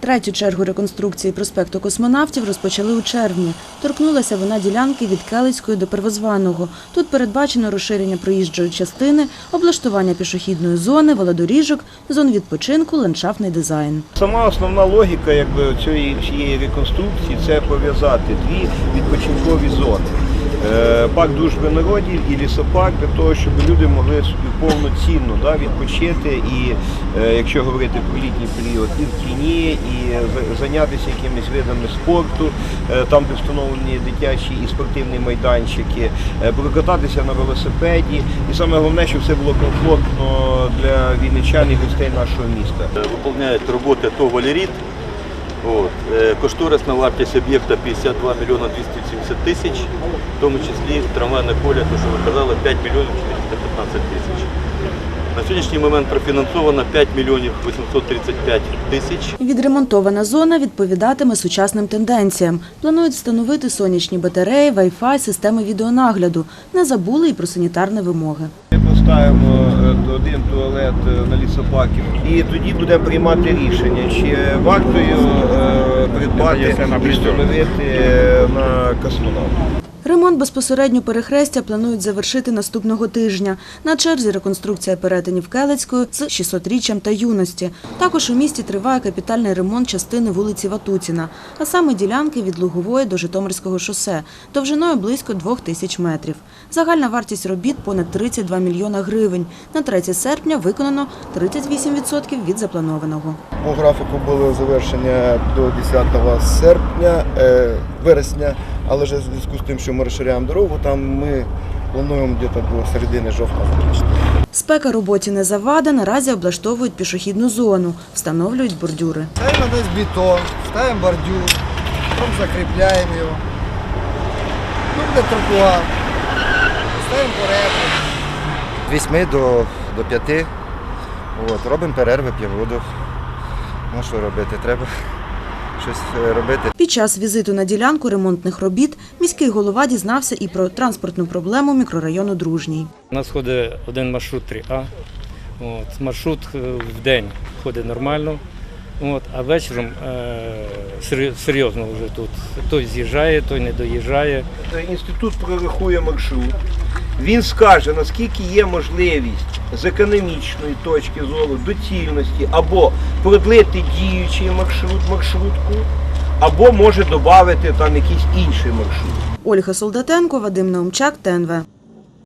Третю чергу реконструкції проспекту космонавтів розпочали у червні. Торкнулася вона ділянки від Келицької до Первозваного. Тут передбачено розширення проїжджої частини, облаштування пішохідної зони, велодоріжок, зон відпочинку, ландшафтний дизайн. Сама основна логіка якби, цієї реконструкції це пов'язати дві відпочинкові зони. Е, Парк дружби народів і лісопарк для того, щоб люди могли собі повноцінно да, відпочити і, е, якщо говорити про літній період, і в тіні, і зайнятися якимись видами спорту, е, там, де встановлені дитячі і спортивні майданчики, прокататися на велосипеді. І саме головне, щоб все було комфортно для вінничан і гостей нашого міста. Выполняет работы ТОВ «Валерит». Э, Кошторисна вартість об'єкта 52 мільйона 270 тисяч, в тому числі трамвайне поле, то що ви казали, 5 мільйонів 415 тисяч. На сьогоднішній момент профінансовано 5 мільйонів 835 тисяч. Відремонтована зона відповідатиме сучасним тенденціям. Планують встановити сонячні батареї, вай-фай, системи відеонагляду. Не забули і про санітарні вимоги. Ми поставимо туалет е, на лісопарків і тоді будемо приймати рішення, чи варто його е, придбати і встановити е, на космонавт. Ремонт безпосередньо перехрестя планують завершити наступного тижня. На черзі реконструкція перетинів Келецькою з 600-річчям та юності. Також у місті триває капітальний ремонт частини вулиці Ватутіна, а саме ділянки від Лугової до Житомирського шосе, довжиною близько двох тисяч метрів. Загальна вартість робіт понад 32 мільйона гривень. На 3 серпня виконано 38% від запланованого. По графіку було завершення до 10 серпня, е, вересня, але вже в зв'язку з тим, що ми розширяємо дорогу, там ми плануємо десь до середини жовтня закінчити. Спека роботі не завада, наразі облаштовують пішохідну зону, встановлюють бордюри. Ставим на весь бетон, ставим бордюр, потом закрепляем его. Ну, буде тротуар. Ставим поребрик. З 8 до, до 5. От, робимо перерви, п'ємо воду. Ну що робити? Треба щось е, робити. Під час візиту на ділянку ремонтних робіт міський голова дізнався і про транспортну проблему мікрорайону Дружній. У нас ходить один маршрут 3А. От, маршрут е, в день ходить нормально, от, а вечором е, серйозно вже тут. Той з'їжджає, той не доїжджає. Інститут прорахує маршрут. Він скаже, наскільки є можливість з економічної точки зору доцільності або продлити діючий маршрут, маршрутку, або може додати там якийсь інший маршрут. Ольга Солдатенко, Вадим Наумчак, ТНВ.